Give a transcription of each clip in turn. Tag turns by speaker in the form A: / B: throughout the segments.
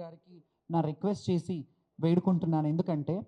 A: గారికి నా రిక్వెస్ట్ చేసి వేడుకుంటున్నాను. ఎందుకంటే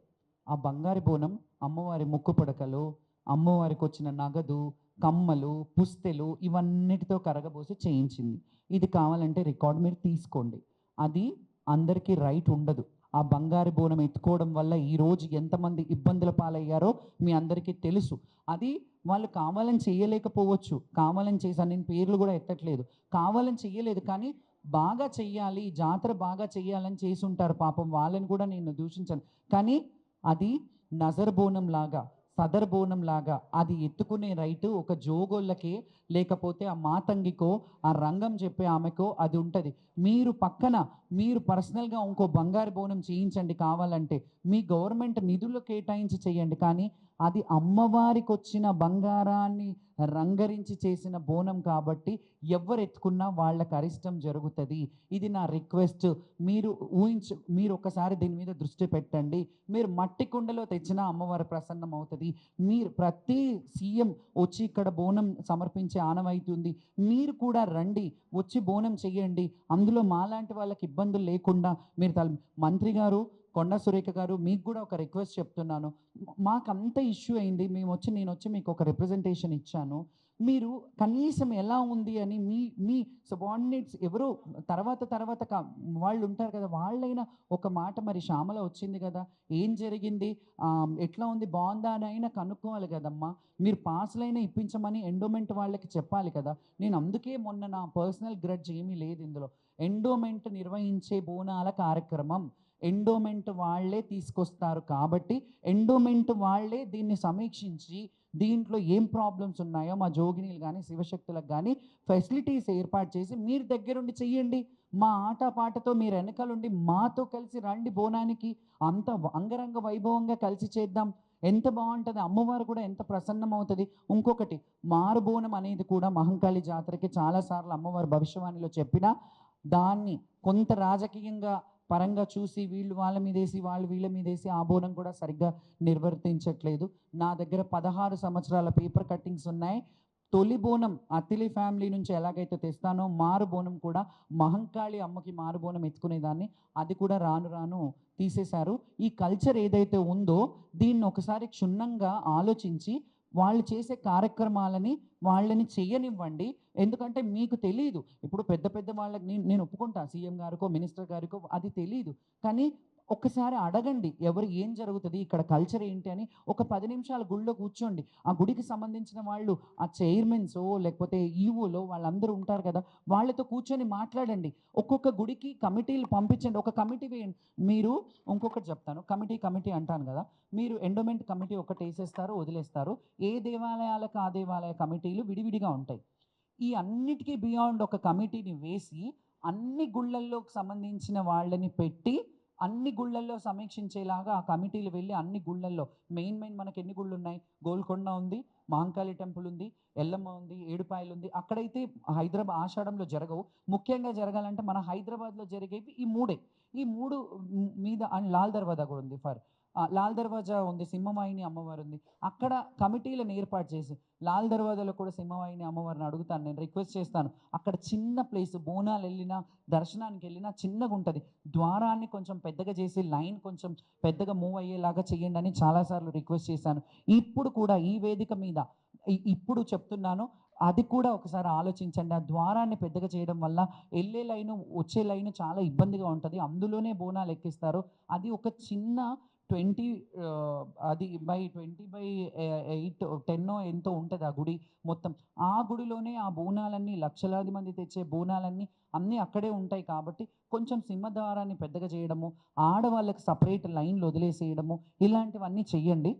A: ఆ బంగారు బోనం అమ్మవారి ముక్కు పుడకలు అమ్మవారికి వచ్చిన నగదు కమ్మలు పుస్తెలు ఇవన్నిటితో కరగబోసి చేయించింది. ఇది కావాలంటే రికార్డ్ మీరు తీసుకోండి. అది అందరికీ రైట్ ఉండదు. ఆ బంగారు బోనం ఎత్తుకోవడం వల్ల ఈ రోజు ఎంతమంది ఇబ్బందుల పాలయ్యారో మీ అందరికీ తెలుసు. అది వాళ్ళు కావాలని చేయలేకపోవచ్చు. కావాలని చేశాను నేను పేర్లు కూడా ఎత్తట్లేదు. కావాలని చేయలేదు కానీ బాగా చెయ్యాలి జాతర బాగా చెయ్యాలని చేసి ఉంటారు పాపం వాళ్ళని కూడా నేను దూషించాను. కానీ అది నజర్ బోనం లాగా సదర్ బోనం లాగా అది ఎత్తుకునే రైటు ఒక జోగోళ్ళకే లేకపోతే ఆ మాతంగికో ఆ రంగం చెప్పే ఆమెకో అది ఉంటుంది. మీరు పక్కన మీరు పర్సనల్గా ఇంకో బంగారు బోనం చేయించండి కావాలంటే మీ గవర్నమెంట్ నిధులు కేటాయించి చేయండి కానీ అది అమ్మవారికి వచ్చిన బంగారాన్ని రంగరించి చేసిన బోనం కాబట్టి ఎవరు ఎత్తుకున్నా వాళ్ళకి అరిష్టం జరుగుతుంది. ఇది నా రిక్వెస్ట్. మీరు ఊహించు మీరు ఒకసారి దీని మీద దృష్టి పెట్టండి. మీరు మట్టి కుండలో తెచ్చినా అమ్మవారి ప్రసన్నం అవుతుంది. మీరు ప్రతి సీఎం వచ్చి ఇక్కడ బోనం సమర్పించే ఆనవాయితీ మీరు కూడా రండి వచ్చి బోనం చేయండి అందులో మాలాంటి వాళ్ళకి ఇబ్బందులు లేకుండా మీరు తల మంత్రి గారు కొండ సురేఖ గారు మీకు కూడా ఒక రిక్వెస్ట్ చెప్తున్నాను. మాకు అంత ఇష్యూ అయింది. మేము వచ్చి నేను వచ్చి మీకు ఒక రిప్రజెంటేషన్ ఇచ్చాను. మీరు కనీసం ఎలా ఉంది అని మీ మీ సబార్డినేట్స్ ఎవరో తర్వాత తర్వాత వాళ్ళు ఉంటారు కదా వాళ్ళైనా ఒక మాట మరి శ్యామల వచ్చింది కదా ఏం జరిగింది? ఎట్లా ఉంది? బాగుందా అని అయినా కనుక్కోవాలి కదమ్మా. మీరు పాసులైనా ఇప్పించమని ఎండోమెంట్ వాళ్ళకి చెప్పాలి కదా. నేను అందుకే మొన్న నా పర్సనల్ గ్రడ్జ్ ఏమీ లేదు ఇందులో. ఎండోమెంట్ నిర్వహించే బోనాల కార్యక్రమం. ఎండోమెంట్ వాళ్ళే తీసుకొస్తారు కాబట్టి ఎండోమెంట్ వాళ్ళే దీన్ని సమీక్షించి దీంట్లో ఏం ప్రాబ్లమ్స్ ఉన్నాయో మా జోగినీలు కానీ శివశక్తులకు కానీ ఫెసిలిటీస్ ఏర్పాటు చేసి మీరు దగ్గరుండి చెయ్యండి. మా ఆటపాటతో మీరు వెనకలుండి మాతో కలిసి రండి బోనానికి. అంత అంగరంగ వైభవంగా కలిసి చేద్దాం. ఎంత బాగుంటుంది అమ్మవారు కూడా ఎంత ప్రసన్నం అవుతుంది ఇంకొకటి మారుబోనం అనేది కూడా మహంకాళి జాతరకి చాలాసార్లు అమ్మవారు భవిష్యవాణిలో చెప్పినా దాన్ని కొంత రాజకీయంగా పరంగా చూసి వీళ్ళు వాళ్ళ మీదేసి వాళ్ళు వీళ్ళ మీదేసి ఆ బోనం కూడా సరిగ్గా నిర్వర్తించట్లేదు. నా దగ్గర పదహారు సంవత్సరాల పేపర్ కట్టింగ్స్ ఉన్నాయి. తొలి బోనం అతిలి ఫ్యామిలీ నుంచి ఎలాగైతే తెస్తానో మారు బోనం కూడా మహంకాళి అమ్మకి మారు బోనం ఎత్తుకునేదాన్ని. అది కూడా రాను రాను తీసేశారు. ఈ కల్చర్ ఏదైతే ఉందో దీన్ని ఒకసారి క్షుణ్ణంగా ఆలోచించి వాళ్ళు చేసే కార్యక్రమాలని వాళ్ళని చేయనివ్వండి. ఎందుకంటే మీకు తెలియదు ఇప్పుడు పెద్ద పెద్ద వాళ్ళకి నేను నేను ఒప్పుకుంటా సీఎం గారికో మినిస్టర్ గారికో అది తెలియదు కానీ ఒక్కసారి అడగండి ఎవరు ఏం జరుగుతుంది ఇక్కడ కల్చర్ ఏంటి అని ఒక పది నిమిషాలు గుడిలో కూర్చోండి. ఆ గుడికి సంబంధించిన వాళ్ళు ఆ చైర్మన్స్ లేకపోతే ఈవోలో వాళ్ళందరూ ఉంటారు కదా వాళ్ళతో కూర్చొని మాట్లాడండి. ఒక్కొక్క గుడికి కమిటీలు పంపించండి. ఒక కమిటీ వేయండి. మీరు ఇంకొకటి చెప్తాను. కమిటీ కమిటీ అంటాను కదా మీరు ఎండోమెంట్ కమిటీ ఒకటి వేసేస్తారు వదిలేస్తారు. ఏ దేవాలయాలకు ఆ దేవాలయ కమిటీలు విడివిడిగా ఉంటాయి. ఈ అన్నిటికీ బియాండ్ ఒక కమిటీని వేసి అన్ని గుళ్ళల్లోకి సంబంధించిన వాళ్ళని పెట్టి అన్ని గుళ్ళల్లో సమీక్షించేలాగా ఆ కమిటీలు వెళ్ళి అన్ని గుళ్ళల్లో మెయిన్ మెయిన్ మనకి ఎన్ని గుళ్ళు ఉన్నాయి గోల్కొండ ఉంది మహంకాళి టెంపుల్ ఉంది ఎల్లమ్మ ఉంది ఏడుపాయలు ఉంది. అక్కడైతే హైదరాబాద్ ఆషాఢంలో జరగవు. ముఖ్యంగా జరగాలంటే మన హైదరాబాద్లో జరిగేవి ఈ మూడే. ఈ మూడు మీద అండ్ లాల్ దర్వాజా కూడా ఉంది ఫర్ లాల్ దర్వాజా ఉంది సింహవాహిని అమ్మవారు ఉంది. అక్కడ కమిటీలను ఏర్పాటు చేసి లాల్ దర్వాజాలో కూడా సింహవాహిని అమ్మవారిని అడుగుతాను నేను రిక్వెస్ట్ చేస్తాను. అక్కడ చిన్న ప్లేస్ బోనాలు వెళ్ళినా దర్శనానికి వెళ్ళినా చిన్నగా ఉంటుంది. ద్వారాన్ని కొంచెం పెద్దగా చేసి లైన్ కొంచెం పెద్దగా మూవ్ అయ్యేలాగా చేయండి అని చాలాసార్లు రిక్వెస్ట్ చేశాను. ఇప్పుడు కూడా ఈ వేదిక మీద ఇప్పుడు చెప్తున్నాను అది కూడా ఒకసారి ఆలోచించండి. ఆ ద్వారాన్ని పెద్దగా చేయడం వల్ల వెళ్ళే లైను వచ్చే లైను చాలా ఇబ్బందిగా ఉంటుంది. అందులోనే బోనాలు ఎక్కిస్తారు. అది ఒక చిన్న ట్వంటీ అది by twenty by eight ten ఎంతో ఉంటుంది ఆ గుడి మొత్తం. ఆ గుడిలోనే ఆ బోనాలన్నీ లక్షలాది మంది తెచ్చే బోనాలన్నీ అన్నీ అక్కడే ఉంటాయి కాబట్టి కొంచెం సింహద్వారాన్ని పెద్దగా చేయడము ఆడవాళ్ళకి సపరేట్ లైన్లు వదిలేసేయడము ఇలాంటివన్నీ చెయ్యండి.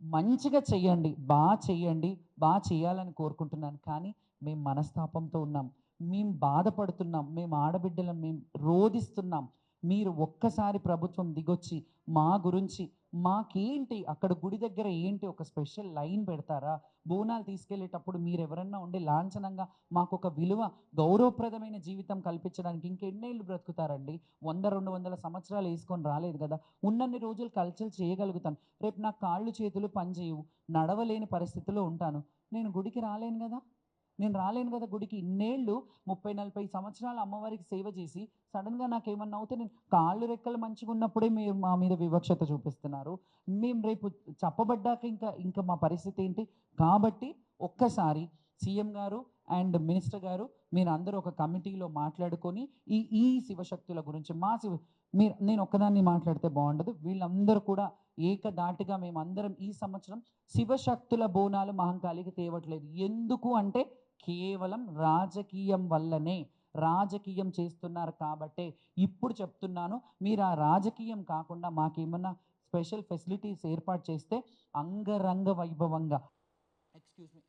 A: మంచిగా చెయ్యండి. బాగా చెయ్యండి. బాగా చేయాలని కోరుకుంటున్నాను. కానీ మేము మనస్తాపంతో ఉన్నాం. మేము బాధపడుతున్నాం. మేము ఆడబిడ్డలం. మేము రోధిస్తున్నాం. మీరు ఒక్కసారి ప్రభుత్వం దిగొచ్చి మా గురించి మాకేంటి అక్కడ గుడి దగ్గర ఏంటి ఒక స్పెషల్ లైన్ పెడతారా? బోనాలు తీసుకెళ్ళేటప్పుడు మీరు ఎవరన్నా ఉండి లాంఛనంగా మాకు ఒక విలువ గౌరవప్రదమైన జీవితం కల్పించడానికి ఇంకెన్నేళ్ళు బ్రతుకుతారండి? వంద రెండు వందల సంవత్సరాలు వేసుకొని రాలేదు కదా? ఉన్నన్ని రోజులు కల్చర్ చేయగలుగుతాను. రేపు నా కాళ్ళు చేతులు పనిచేయవు. నడవలేని పరిస్థితిలో ఉంటాను. నేను గుడికి రాలేను కదా? నేను రాలేను కదా గుడికి. ఇన్నేళ్ళు ముప్పై నలభై సంవత్సరాలు అమ్మవారికి సేవ చేసి సడన్గా నాకు ఏమన్నా అవుతే నేను కాళ్ళు రెక్కలు మంచిగా ఉన్నప్పుడే మీరు మా మీద వివక్షత చూపిస్తున్నారు. మేము రేపు చెప్పబడ్డాక ఇంకా ఇంకా మా పరిస్థితి ఏంటి? కాబట్టి ఒక్కసారి సీఎం గారు అండ్ మినిస్టర్ గారు మీరు అందరూ ఒక కమిటీలో మాట్లాడుకొని ఈ ఈ శివశక్తుల గురించి మా శివ మీరు నేను ఒక్కదాన్ని మాట్లాడితే బాగుండదు. వీళ్ళందరూ కూడా ఏకదాటిగా మేమందరం ఈ సంవత్సరం శివశక్తుల బోనాలు మహంకాళికి తేవట్లేదు. ఎందుకు అంటే కేవలం రాజకీయం వల్లనే రాజకీయం చేస్తున్నారు కాబట్టే ఇప్పుడు చెప్తున్నాను. మీరు ఆ రాజకీయం కాకుండా మాకేమన్నా స్పెషల్ ఫెసిలిటీస్ ఏర్పాటు చేస్తే అంగరంగ వైభవంగా. Excuse me.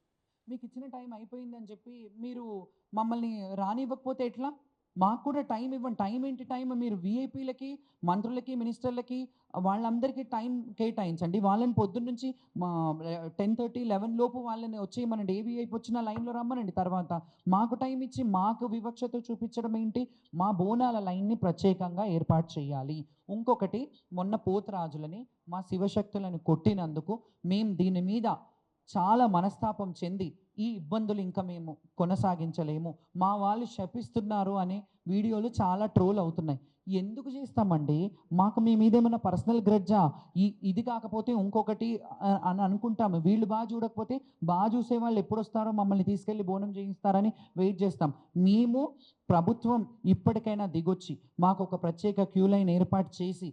A: మీకు ఇచ్చిన టైం అయిపోయిందని చెప్పి మీరు మమ్మల్ని రానివ్వకపోతే ఎట్లా? మాకు కూడా టైం ఇవ్వండి. టైం ఏంటి? టైం మీరు విఐపీలకి మంత్రులకి మినిస్టర్లకి వాళ్ళందరికీ టైం కేటాయించండి. వాళ్ళని పొద్దున్న నుంచి మా టెన్ థర్టీ లెవెన్ లోపు వాళ్ళని వచ్చేయమనండి. ఏ విఐపీ వచ్చినా లైన్లో రమ్మనండి తర్వాత. మాకు టైం ఇచ్చి మాకు వివక్షత చూపించడం ఏంటి? మా బోనాల లైన్ని ప్రత్యేకంగా ఏర్పాటు చేయాలి. ఇంకొకటి మొన్న పోతరాజులని మా శివశక్తులను కొట్టినందుకు మేము దీని మీద చాలా మనస్తాపం చెంది ఈ ఇబ్బందులు ఇంకా మేము కొనసాగించలేము. మా వాళ్ళు శపిస్తున్నారు అనే వీడియోలు చాలా ట్రోల్ అవుతున్నాయి. ఎందుకు చేస్తామండి? మాకు మీ మీద ఏమైనా పర్సనల్ గ్రజ్జా ఈ ఇది కాకపోతే ఇంకొకటి అని అనుకుంటాము వీళ్ళు బాగా చూడకపోతే బాగా చూసే వాళ్ళు ఎప్పుడు వస్తారో మమ్మల్ని తీసుకెళ్ళి బోనం చేయిస్తారని వెయిట్ చేస్తాం. మేము ప్రభుత్వం ఇప్పటికైనా దిగొచ్చి మాకు ఒక ప్రత్యేక క్యూ లైన్ ఏర్పాటు చేసి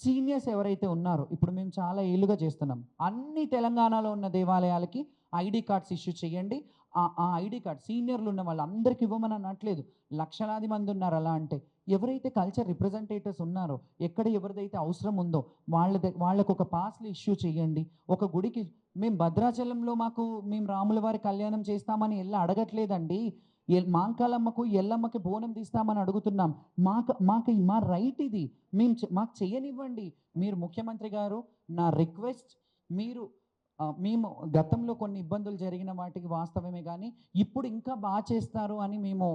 A: సీనియర్స్ ఎవరైతే ఉన్నారో ఇప్పుడు మేము చాలా ఏళ్ళుగా చేస్తున్నాం. అన్ని తెలంగాణలో ఉన్న దేవాలయాలకి ఐడి కార్డ్స్ ఇష్యూ చేయండి. ఆ ఐడి కార్డ్ సీనియర్లు ఉన్న వాళ్ళందరికీ ఇవ్వమని అనట్లేదు. లక్షలాది మంది ఉన్నారు అలా అంటే. ఎవరైతే కల్చర్ రిప్రజెంటేటివ్స్ ఉన్నారో ఎక్కడ ఎవరిదైతే అవసరం ఉందో వాళ్ళ వాళ్ళకు ఒక పాస్లు ఇష్యూ చేయండి. ఒక గుడికి మేము భద్రాచలంలో మాకు మేము రాముల వారి కళ్యాణం చేస్తామని ఎలా అడగట్లేదండి. మాంకాలమ్మకు ఎల్లమ్మకి బోనం తీస్తామని అడుగుతున్నాం. మాకు మాకు మా రైట్ ఇది. మేము చె- మాకు చేయనివ్వండి. మీరు ముఖ్యమంత్రి గారు నా రిక్వెస్ట్ మీరు మేము గతంలో కొన్ని ఇబ్బందులు జరిగిన వాటికి వాస్తవమే కానీ ఇప్పుడు ఇంకా బాగా చేస్తారు అని మేము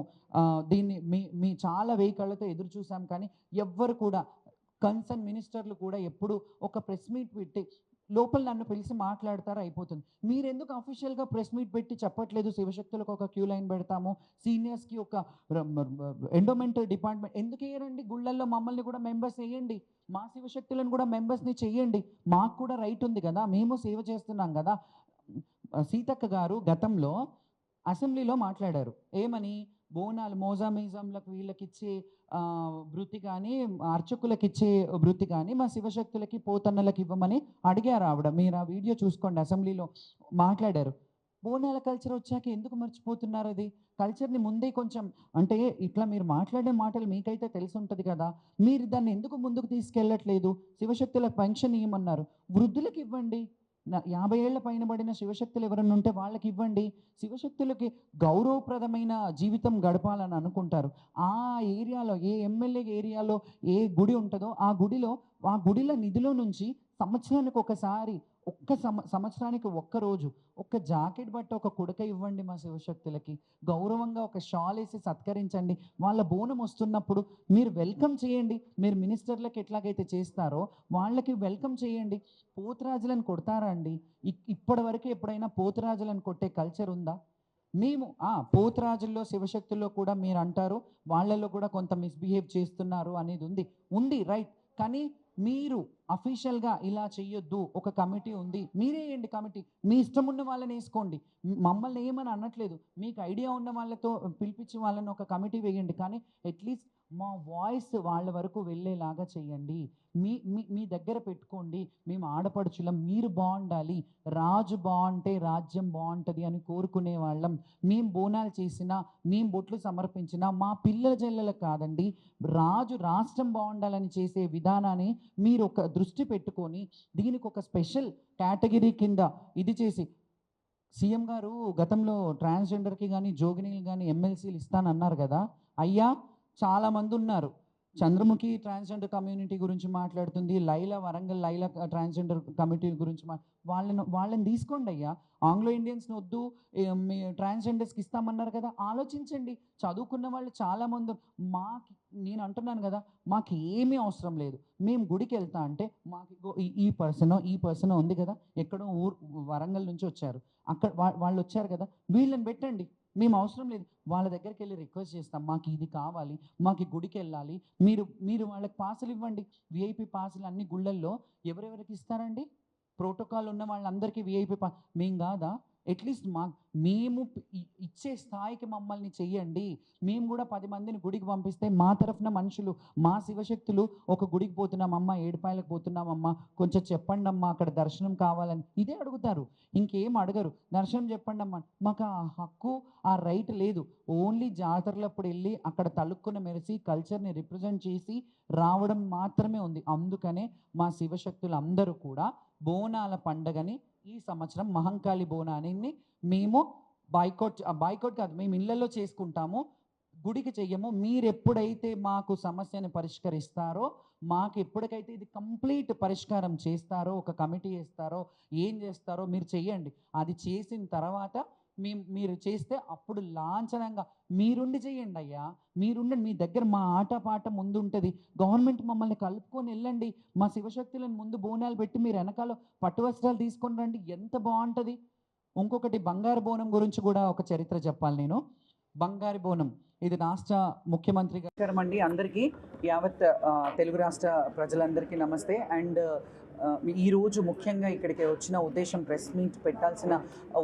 A: దీన్ని మీ మీ చాలా వెయ్యి కళ్ళతో ఎదురు చూసాం కానీ ఎవ్వరు కూడా కన్సర్న్ మినిస్టర్లు కూడా ఎప్పుడు ఒక ప్రెస్ మీట్ పెట్టి లోపల నన్ను పిలిచి మాట్లాడతారు అయిపోతుంది. మీరు ఎందుకు అఫీషియల్గా ప్రెస్ మీట్ పెట్టి చెప్పట్లేదు? శివశక్తులకు ఒక క్యూ లైన్ పెడతాము. సీనియర్స్కి ఒక ఎండోమెంట్ డిపార్ట్మెంట్ ఎందుకు వేయరండి గుళ్ళల్లో మమ్మల్ని కూడా మెంబర్స్ వేయండి మా శివశక్తులను కూడా మెంబర్స్ని చేయండి మాకు కూడా రైట్ ఉంది కదా? మేము సేవ చేస్తున్నాం కదా? సీతక్క గారు గతంలో అసెంబ్లీలో మాట్లాడారు. ఏమని? బోనాలు మోజామిజంలకు వీళ్ళకి ఇచ్చే వృత్తి కానీ అర్చకులకు ఇచ్చే వృత్తి కానీ మా శివశక్తులకి పోతన్నలకు ఇవ్వమని అడిగారు ఆవిడ. మీరు ఆ వీడియో చూసుకోండి అసెంబ్లీలో మాట్లాడారు. బోనాల కల్చర్ వచ్చాక ఎందుకు మర్చిపోతున్నారు అది? కల్చర్ని ముందే కొంచెం అంటే ఇట్లా మీరు మాట్లాడే మాటలు మీకైతే తెలిసి ఉంటుంది కదా. మీరు దాన్ని ఎందుకు ముందుకు తీసుకెళ్ళట్లేదు? శివశక్తులకు పెన్షన్ ఇవ్వమన్నారు వృద్ధులకు ఇవ్వండి. యాభై ఏళ్ళ పైన పడిన శివశక్తులు ఎవరైనా ఉంటే వాళ్ళకి ఇవ్వండి. శివశక్తులకి గౌరవప్రదమైన జీవితం గడపాలని అనుకుంటారు. ఆ ఏరియాలో ఏ ఎమ్మెల్యే ఏరియాలో ఏ గుడి ఉంటుందో ఆ గుడిలో ఆ గుడిల నిధిలో నుంచి సంవత్సరానికి ఒకసారి ఒక్క సమ సంవత్సరానికి ఒక్క రోజు ఒక్క జాకెట్ బట్ట ఒక కుడక ఇవ్వండి మా శివశక్తులకి. గౌరవంగా ఒక షాల్ వేసి సత్కరించండి. వాళ్ళ బోనం వస్తున్నప్పుడు మీరు వెల్కమ్ చేయండి. మీరు మినిస్టర్లకు ఎట్లాగైతే చేస్తారో వాళ్ళకి వెల్కమ్ చేయండి. పోతురాజులను కొడతారా అండి? ఇ- ఇప్పటి వరకు ఎప్పుడైనా పోతురాజులను కొట్టే కల్చర్ ఉందా? మేము ఆ పోతురాజుల్లో శివశక్తుల్లో కూడా మీరు అంటారు వాళ్ళల్లో కూడా కొంత మిస్బిహేవ్ చేస్తున్నారు అనేది ఉంది. ఉంది రైట్. కానీ మీరు అఫీషియల్గా ఇలా చెయ్యొద్దు ఒక కమిటీ ఉంది మీరేయండి కమిటీ మీ ఇష్టం ఉన్న వాళ్ళని వేసుకోండి. మమ్మల్ని ఏమని అనట్లేదు మీకు ఐడియా ఉన్న వాళ్ళతో పిలిపించి వాళ్ళని ఒక కమిటీ వేయండి కానీ అట్లీస్ట్ మా వాయిస్ వాళ్ళ వరకు వెళ్ళేలాగా చేయండి. మీ మీ మీ దగ్గర పెట్టుకోండి. మేము ఆడపడుచులం మీరు బాగుండాలి. రాజు బాగుంటే రాజ్యం బాగుంటుంది అని కోరుకునే వాళ్ళం. మేము బోనాలు చేసినా మేము బొట్లు సమర్పించినా మా పిల్లల జల్లలకు కాదండి. రాజు రాష్ట్రం బాగుండాలని చేసే విధానాన్ని మీరు ఒక దృష్టి పెట్టుకొని దీనికి ఒక స్పెషల్ కేటగిరీ కింద ఇది చేసి సీఎం గారు గతంలో ట్రాన్స్జెండర్కి కానీ జోగినీలు కానీ ఎమ్మెల్సీలు ఇస్తానన్నారు కదా. అయ్యా చాలామంది ఉన్నారు. చంద్రముఖి ట్రాన్స్జెండర్ కమ్యూనిటీ గురించి మాట్లాడుతుంది. లైలా వరంగల్ లైలా ట్రాన్స్జెండర్ కమిటీ గురించి మా వాళ్ళని వాళ్ళని తీసుకోండి అయ్యా. ఆంగ్లో ఇండియన్స్ని వద్దు. మీ ట్రాన్స్జెండర్స్కి ఇస్తామన్నారు కదా. ఆలోచించండి. చదువుకున్న వాళ్ళు చాలామంది మాకు నేను అంటున్నాను కదా మాకు ఏమీ అవసరం లేదు. మేము గుడికి వెళ్తా అంటే మాకు ఈ- ఈ పర్సన్ ఈ పర్సన్ ఉంది కదా ఎక్కడో ఊరు వరంగల్ నుంచి వచ్చారు. అక్కడ వాళ్ళు వచ్చారు కదా వీళ్ళని పెట్టండి. మేము అవసరం లేదు. వాళ్ళ దగ్గరికి వెళ్ళి రిక్వెస్ట్ చేస్తాం. మాకు ఇది కావాలి. మాకు గుడికి వెళ్ళాలి. మీరు మీరు వాళ్ళకి పాసులు ఇవ్వండి. విఐపి పాసులు అన్ని గుళ్ళల్లో ఎవరెవరికి ఇస్తారండి? ప్రోటోకాల్ ఉన్న వాళ్ళందరికీ విఐపి పా మేము కాదా? అట్లీస్ట్ మా మేము ఇ- ఇచ్చే స్థాయికి మమ్మల్ని చెయ్యండి. మేము కూడా పది మందిని గుడికి పంపిస్తే మా తరఫున మనుషులు మా శివశక్తులు ఒక గుడికి పోతున్నామమ్మా ఏడుపాయలకు పోతున్నామమ్మా కొంచెం చెప్పండి అమ్మా అక్కడ దర్శనం కావాలని. ఇదే అడుగుతారు. ఇంకేం అడగరు. దర్శనం చెప్పండి అమ్మా మాకు ఆ హక్కు ఆ రైట్ లేదు. ఓన్లీ జాతరలప్పుడు వెళ్ళి అక్కడ తలుక్కున మెరిసి కల్చర్ని రిప్రజెంట్ చేసి రావడం మాత్రమే ఉంది. అందుకనే మా శివశక్తులు అందరూ కూడా బోనాల పండగని ఈ సంవత్సరం మహంకాళి బోనాన్ని మేము బాయ్కౌట్ బాయ్కౌట్ కాదు మేము ఇళ్ళలో చేసుకుంటాము. గుడికి చెయ్యము. మీరు ఎప్పుడైతే మాకు సమస్యను పరిష్కరిస్తారో మాకు ఎప్పటికైతే ఇది కంప్లీట్ పరిష్కారం చేస్తారో ఒక కమిటీ వేస్తారో ఏం చేస్తారో మీరు చెయ్యండి. అది చేసిన తర్వాత మీ మీరు చేస్తే అప్పుడు లాంఛనంగా మీరుండి చేయండి అయ్యా. మీరుండి మీ దగ్గర మా ఆట పాట ముందు ఉంటుంది గవర్నమెంట్ మమ్మల్ని కలుపుకొని వెళ్ళండి. మా శివశక్తులను ముందు బోనాలు పెట్టి మీరు వెనకాల పట్టు వస్త్రాలు తీసుకొని రండి. ఎంత బాగుంటుంది. ఇంకొకటి బంగారు బోనం గురించి కూడా ఒక చరిత్ర చెప్పాలి నేను. బంగారు బోనం. ఇది రాష్ట్ర ముఖ్యమంత్రి గారు. అండి. అందరికీ యావత్ తెలుగు రాష్ట్ర ప్రజలందరికీ నమస్తే. అండ్ ఈరోజు ముఖ్యంగా ఇక్కడికి వచ్చిన ఉద్దేశం ప్రెస్ మీట్ పెట్టాల్సిన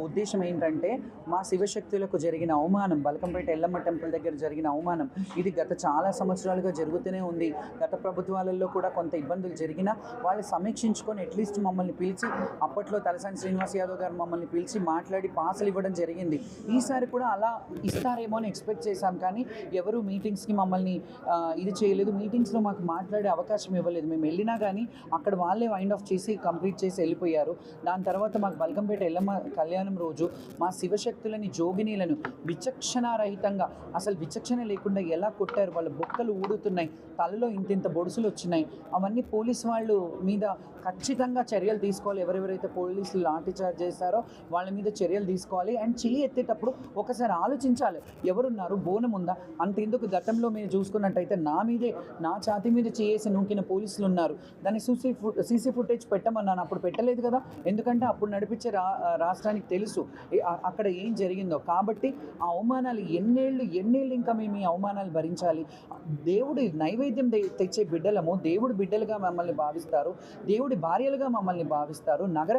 A: ఉద్దేశం ఏంటంటే మా శివశక్తులకు జరిగిన అవమానం బలకంపేట ఎల్లమ్మ టెంపుల్ దగ్గర జరిగిన అవమానం. ఇది గత చాలా సంవత్సరాలుగా జరుగుతూనే ఉంది. గత ప్రభుత్వాలలో కూడా కొంత ఇబ్బందులు జరిగినా వాళ్ళు సమీక్షించుకొని అట్లీస్ట్ మమ్మల్ని పిలిచి అప్పట్లో తలసాని శ్రీనివాస్ యాదవ్ గారు మమ్మల్ని పిలిచి మాట్లాడి పాసలు ఇవ్వడం జరిగింది. ఈసారి కూడా అలా ఇస్తారేమో అని ఎక్స్పెక్ట్ చేశాం కానీ ఎవరు మీటింగ్స్కి మమ్మల్ని ఇది చేయలేదు. మీటింగ్స్లో మాకు మాట్లాడే అవకాశం ఇవ్వలేదు. మేము వెళ్ళినా కానీ అక్కడ వాళ్ళే వైండ్ ఆఫ్ చేసి కంప్లీట్ చేసి వెళ్ళిపోయారు. దాని తర్వాత మాకు బల్కంపేట ఎల్లమ్మ కళ్యాణం రోజు మా శివశక్తులని జోగినీలను విచక్షణారహితంగా అసలు విచక్షణ లేకుండా ఎలా కొట్టారు? వాళ్ళ బొక్కలు ఊడుతున్నాయి తలలో ఇంతింత బొడుసులు వచ్చినాయి. అవన్నీ పోలీస్ వాళ్ళు మీద ఖచ్చితంగా చర్యలు తీసుకోవాలి. ఎవరెవరైతే పోలీసులు లాఠీచార్జ్ చార్జ్ వాళ్ళ మీద చర్యలు తీసుకోవాలి. అండ్ చెయ్యి ఎత్తేటప్పుడు ఒకసారి ఆలోచించాలి. ఎవరున్నారు? బోనం ఉందా? అంతెందుకు గతంలో మీరు చూసుకున్నట్టయితే నా మీదే నా ఛాతి మీద చేసి నూకిన పోలీసులు ఉన్నారు. దాన్ని సీసీ సీసీ ఫుటేజ్ పెట్టమన్నాను. అప్పుడు పెట్టలేదు కదా. ఎందుకంటే అప్పుడు నడిపించే రా రాష్ట్రానికి తెలుసు. అక్కడ ఏం జరిగిందో. కాబట్టి ఆ అవమానాలు ఎన్నేళ్ళు ఎన్నేళ్ళు ఇంకా మేము ఈ అవమానాలు భరించాలి. దేవుడి నైవేద్యం తెచ్చే బిడ్డలము దేవుడి బిడ్డలుగా మమ్మల్ని భావిస్తారు. దేవుడి భార్యలుగా మమ్మల్ని భావిస్తారు. నగర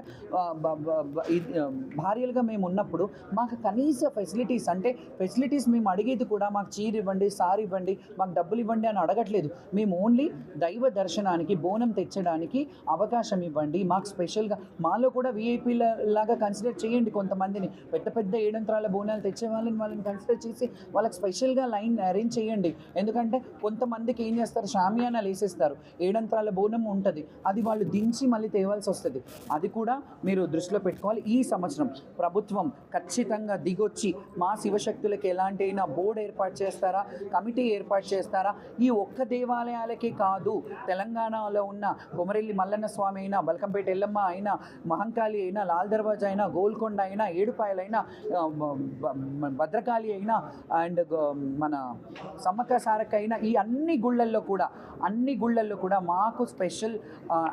A: భార్యలుగా మేము ఉన్నప్పుడు మాకు కనీస ఫెసిలిటీస్ అంటే ఫెసిలిటీస్ మేము అడిగేది కూడా మాకు చీర ఇవ్వండి సార్ ఇవ్వండి మాకు డబ్బులు ఇవ్వండి అని అడగట్లేదు. మేము ఓన్లీ దైవ దర్శనానికి బోనం తెచ్చడానికి అవకాశం ఇవ్వండి మాకు స్పెషల్గా మాలో కూడా వీఐపీల లాగా కన్సిడర్ చేయండి కొంతమందిని. పెద్ద పెద్ద ఏడంతరాల బోనాలు తెచ్చే వాళ్ళని వాళ్ళని కన్సిడర్ చేసి వాళ్ళకి స్పెషల్గా లైన్ అరేంజ్ చేయండి. ఎందుకంటే కొంతమందికి ఏం చేస్తారు? షామియానాలు వేసేస్తారు. ఏడంతరాల బోనం ఉంటుంది. అది వాళ్ళు దించి మళ్ళీ తేవాల్సి వస్తుంది. అది కూడా మీరు దృష్టిలో పెట్టుకోవాలి. ఈ సంవత్సరం ప్రభుత్వం ఖచ్చితంగా దిగొచ్చి మా శివశక్తులకి ఎలాంటి అయినా బోర్డు ఏర్పాటు చేస్తారా? కమిటీ ఏర్పాటు చేస్తారా? ఈ ఒక్క దేవాలయాలకే కాదు తెలంగాణలో ఉన్న కొమరెల్లి మల్లన్న స్వామి అయినా బల్కంపేట ఎల్లమ్మ అయినా మహంకాళి అయినా లాల్ దర్వాజా అయినా గోల్కొండ అయినా ఏడుపాయలైనా భద్రకాళి అయినా అండ్ మన సమ్మక్క సారక్క అయినా ఈ అన్ని గుళ్ళల్లో కూడా అన్ని గుళ్ళల్లో కూడా మాకు స్పెషల్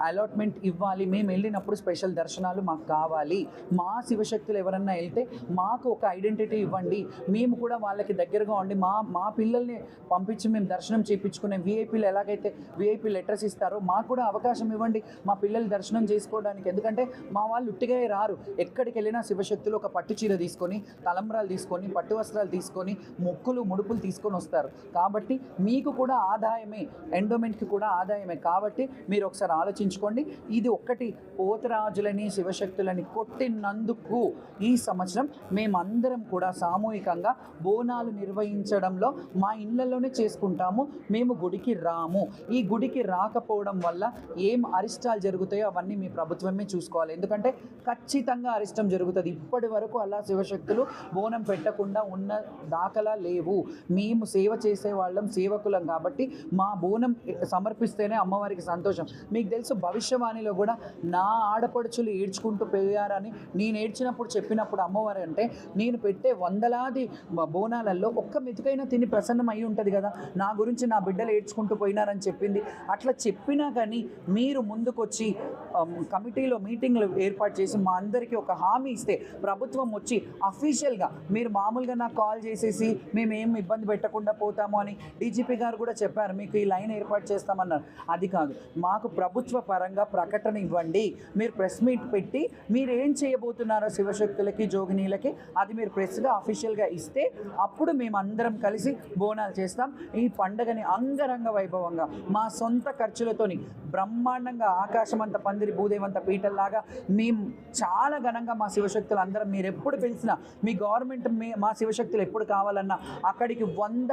A: అలాట్మెంట్ ఇవ్వాలి. మేము వెళ్ళినప్పుడు స్పెషల్ దర్శనాలు మాకు కావాలి. మా శివశక్తులు ఎవరన్నా వెళ్తే మాకు ఒక ఐడెంటిటీ ఇవ్వండి. మేము కూడా వాళ్ళకి దగ్గరగా ఉండి మా మా పిల్లల్ని పంపించి మేము దర్శనం చేయించుకునే విఐపీలు ఎలాగైతే విఐపీ లెటర్స్ ఇస్తారో మాకు కూడా అవకాశం ఇవ్వండి. మా పిల్లలు దర్శనం చేసుకోవడానికి. ఎందుకంటే మా వాళ్ళు ఉట్టిగా రారు. ఎక్కడికి వెళ్ళినా శివశక్తులు ఒక పట్టు చీర తీసుకొని తలంబ్రాలు తీసుకొని పట్టు వస్త్రాలు తీసుకొని ముక్కులు ముడుపులు తీసుకొని వస్తారు. కాబట్టి మీకు కూడా ఆదాయమే ఎండోమెంట్కి కూడా ఆదాయమే. కాబట్టి మీరు ఒకసారి ఆలోచించుకోండి. ఇది ఒక్కటి పోతరాజులని శివశక్తులని కొట్టినందుకు ఈ సంవత్సరం మేమందరం కూడా సామూహికంగా బోనాలు నిర్వహించడంలో మా ఇళ్ళలోనే చేసుకుంటాము. మేము గుడికి రాము. ఈ గుడికి రాకపోవడం వల్ల ఏం అరిష్టాలు అక్రమాలు జరుగుతాయో అవన్నీ మీ ప్రభుత్వమే చూసుకోవాలి. ఎందుకంటే ఖచ్చితంగా అరిష్టం జరుగుతుంది. ఇప్పటి వరకు అలా శివశక్తులు బోనం పెట్టకుండా ఉన్న దాఖలా లేవు. మేము సేవ చేసే వాళ్ళం సేవకులం కాబట్టి మా బోనం సమర్పిస్తేనే అమ్మవారికి సంతోషం. మీకు తెలుసు భవిష్యవాణిలో కూడా నా ఆడపడుచులు ఏడ్చుకుంటూ పెరిగారని నేను ఏడ్చినప్పుడు చెప్పినప్పుడు అమ్మవారు అంటే నేను పెట్టే వందలాది బోనాలలో ఒక్క మెతుకైనా తిని ప్రసన్నం అయి ఉంటుంది కదా. నా గురించి నా బిడ్డలు ఏడ్చుకుంటూ పోయినారని చెప్పింది. అట్లా చెప్పినా కానీ మీరు ముందుకు వచ్చి కమిటీలో మీటింగ్లు ఏర్పాటు చేసి మా అందరికీ ఒక హామీ ఇస్తే ప్రభుత్వం వచ్చి అఫీషియల్గా మీరు మామూలుగా నాకు కాల్ చేసేసి మేము ఏం ఇబ్బంది పెట్టకుండా పోతాము అని డీజీపీ గారు కూడా చెప్పారు. మీకు ఈ లైన్ ఏర్పాటు చేస్తామన్నారు. అది కాదు. మాకు ప్రభుత్వ పరంగా ప్రకటన ఇవ్వండి. మీరు ప్రెస్ మీట్ పెట్టి మీరు ఏం చేయబోతున్నారో శివశక్తులకి జోగినీలకి అది మీరు ప్రెస్గా అఫీషియల్గా ఇస్తే అప్పుడు మేము అందరం కలిసి బోనాలు చేస్తాం. ఈ పండగని అంగరంగ వైభవంగా మా సొంత ఖర్చులతోని బ్రహ్మాండంగా ఆకాశమంత పందిరి భూదేవంత పీటల్లాగా మేము చాలా ఘనంగా మా శివశక్తులు అందరం మీరు ఎప్పుడు పిలిచినా మీ గవర్నమెంట్ మీ మా శివశక్తులు ఎప్పుడు కావాలన్నా అక్కడికి వంద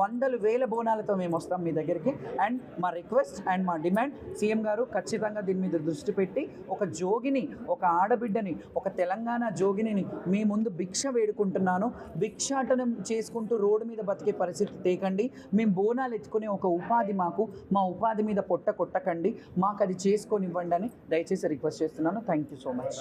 A: వందలు వేల బోనాలతో మేము వస్తాం మీ దగ్గరికి. అండ్ మా రిక్వెస్ట్ అండ్ మా డిమాండ్ సీఎం గారు ఖచ్చితంగా దీని మీద దృష్టి పెట్టి ఒక జోగిని ఒక ఆడబిడ్డని ఒక తెలంగాణ జోగిని మీ ముందు భిక్ష వేడుకుంటున్నాను. భిక్షాటనం చేసుకుంటూ రోడ్డు మీద బతికే పరిస్థితి తేకండి. మేము బోనాలు ఎత్తుకునే ఒక ఉపాధి మాకు మా ఉపాధి మీద పొట్ట కొట్టకండి. మాకు అది చేసి ఇవ్వండి అని దయచేసి రిక్వెస్ట్ చేస్తున్నాను. Thank you so much